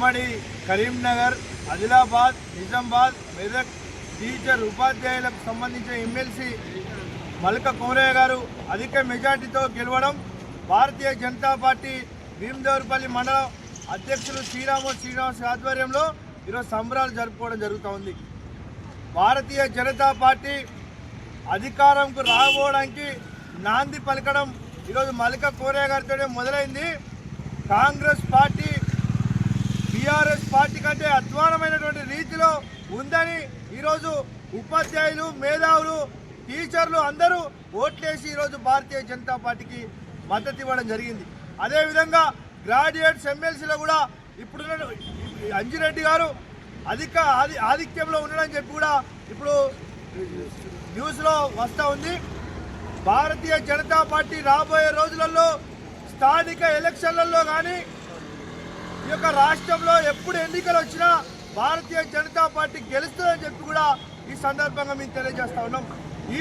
ఉమ్మడి కరీంనగర్ ఆదిలాబాద్ నిజామాబాద్ మెదక్ టీచర్ ఉపాధ్యాయులకు సంబంధించిన ఎమ్మెల్సీ మల్క కోరయ్య గారు అధిక మెజార్టీతో గెలవడం భారతీయ జనతా పార్టీ భీమదేవరపల్లి మండలం అధ్యక్షులు శ్రీరాము శ్రీనివాస్ ఆధ్వర్యంలో ఈరోజు సంబరాలు జరుపుకోవడం జరుగుతూ ఉంది. భారతీయ జనతా పార్టీ అధికారంకు రాబోవడానికి నాంది పలకడం ఈరోజు మల్లిక కోరయ్య గారితోనే మొదలైంది. కాంగ్రెస్ పార్టీ పార్టీ కంటే అధ్వానమైనటువంటి రీతిలో ఉందని ఈరోజు ఉపాధ్యాయులు మేధావులు టీచర్లు అందరూ ఓట్లేసి ఈరోజు భారతీయ జనతా పార్టీకి మద్దతు ఇవ్వడం జరిగింది. అదేవిధంగా గ్రాడ్యుయేట్స్ ఎమ్మెల్సీలో కూడా ఇప్పుడున్న అంజిరెడ్డి గారు అధిక ఆది ఆధిక్యంలో ఉండడం చెప్పి కూడా ఇప్పుడు న్యూస్లో వస్తూ ఉంది. భారతీయ జనతా పార్టీ రాబోయే రోజులలో స్థానిక ఎలక్షన్లలో కానీ ఈ యొక్క రాష్ట్రంలో ఎప్పుడు ఎన్నికలు వచ్చినా భారతీయ జనతా పార్టీ గెలుస్తుందని చెప్పి కూడా ఈ సందర్భంగా మేము తెలియజేస్తా ఉన్నాం. ఈ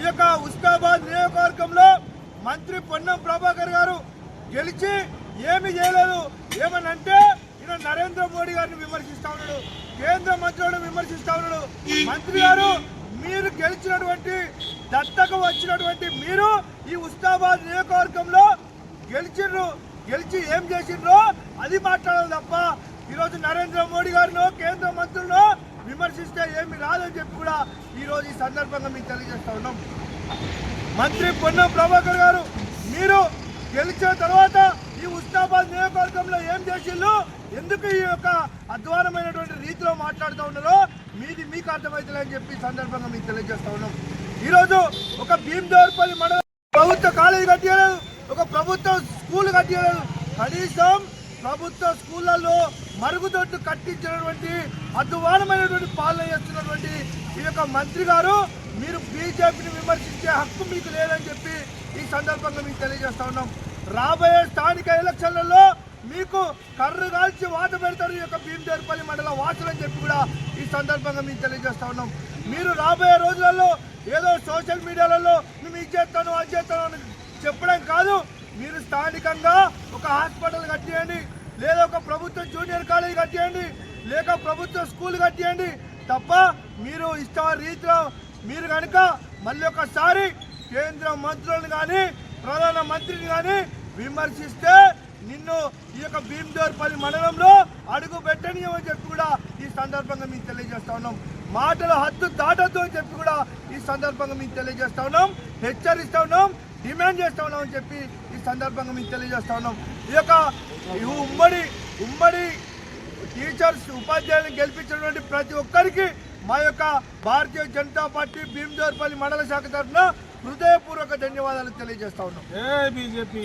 ఈ యొక్క ఉస్మాబాద్ నియోజకవర్గంలో మంత్రి పొన్నం ప్రభాకర్ గారు గెలిచి ఏమి చేయలేదు. ఏమనంటే ఈయన నరేంద్ర మోడీ గారిని విమర్శిస్తా ఉన్నాడు. కేంద్ర మంత్రులను విమర్శిస్తా ఉన్నాడు. మంత్రి గారు మీరు గెలిచినటువంటి దత్తకు వచ్చినటువంటి మీరు ఈ ఉస్మాబాద్ నియోజకవర్గంలో గెలిచిండ్రు గెలిచి ఏం చేసిండ్రో అది మాట్లాడాలి తప్ప ఈరోజు నరేంద్ర మోడీ గారినో కేంద్ర మంత్రులను విమర్శిస్తే ఏమి రాదని చెప్పి కూడా ఈరోజు ఈ సందర్భంగా మీకు తెలియజేస్తా ఉన్నాం. మంత్రి పొన్నం ప్రభాకర్ గారు మీరు గెలిచిన తర్వాత ఈ ఉస్మాబాద్ నియోజకవర్గంలో ఏం చేసిండ్రు? ఎందుకు ఈ యొక్క అధ్వానమైనటువంటి రీతిలో మాట్లాడుతూ ఉన్నారో మీది మీకు అర్థమవుతుందని చెప్పి సందర్భంగా మీకు తెలియజేస్తా ఉన్నాం. ఈరోజు ఒక భీమ్ దేవర్పల్లి మండలం ప్రభుత్వ కాలేజీ కట్టలేదు ప్రభుత్వం స్కూల్ కట్టియలేదు కనీసం ప్రభుత్వ స్కూళ్ళల్లో మరుగుదొడ్డు కట్టించినటువంటి అధ్వానమైనటువంటి పాలన చేస్తున్నటువంటి ఈ యొక్క మంత్రి గారు మీరు బీజేపీని విమర్శించే హక్కు మీకు లేదని చెప్పి ఈ సందర్భంగా మీకు తెలియజేస్తా ఉన్నాం. రాబోయే స్థానిక ఎలక్షన్లలో మీకు కర్రు కాల్చి వాత పెడతారు ఈ యొక్క భీమదేవరపల్లి మండల వాసులని చెప్పి కూడా ఈ సందర్భంగా మీకు తెలియజేస్తా ఉన్నాం. మీరు రాబోయే రోజులలో ఏదో సోషల్ మీడియాలలో మేము ఇది చేస్తాను అది చేస్తాను అని చెప్పడం కాదు. మీరు స్థానికంగా ఒక హాస్పిటల్ కట్టేయండి లేదా ఒక ప్రభుత్వ జూనియర్ కాలేజ్ కట్టేయండి లేక ప్రభుత్వ స్కూల్ కట్టేయండి తప్ప మీరు ఇష్ట రీతిలో మీరు కనుక మళ్ళీ ఒకసారి కేంద్ర మంత్రులను కానీ ప్రధాన మంత్రిని కానీ విమర్శిస్తే నిన్ను ఈ యొక్క భీమదేవరపల్లి మండలంలో అడుగు పెట్టనీయమని చెప్పి కూడా ఈ సందర్భంగా మీకు తెలియజేస్తా ఉన్నాం. మాటల హద్దు దాటద్దు అని చెప్పి కూడా ఈ సందర్భంగా మీకు తెలియజేస్తా ఉన్నాం. హెచ్చరిస్తా ఉన్నాం. డిమాండ్ చేస్తా ఉన్నాం అని చెప్పి ఈ సందర్భంగా మీకు తెలియజేస్తా ఉన్నాం. ఈ యొక్క ఉమ్మడి ఉమ్మడి టీచర్స్ ఉపాధ్యాయులను గెలిపించినటువంటి ప్రతి ఒక్కరికి మా యొక్క భారతీయ జనతా పార్టీ భీమదేవరపల్లి మండల శాఖ తరఫున హృదయపూర్వక ధన్యవాదాలు తెలియజేస్తా ఉన్నాం. జై బీజేపీ.